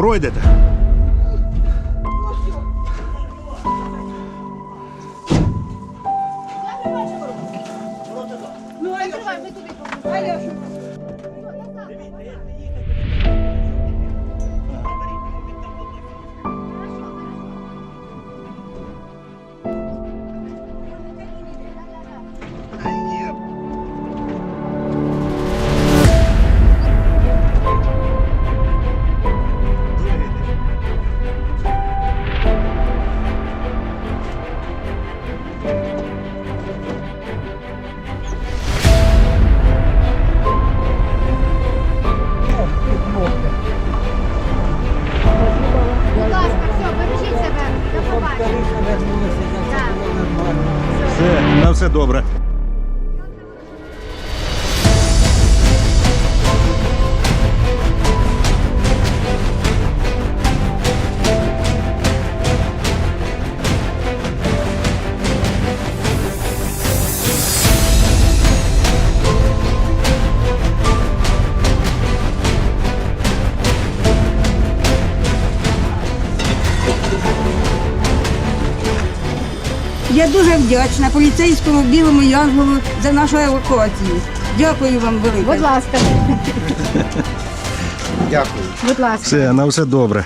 Пройдете. Ну, відкривай, ми тобі Все, на все добре. Я дуже вдячна поліцейському білому янголу за нашу евакуацію. Дякую вам велике. Будь ласка. Дякую. Будь ласка. Все, на все добре.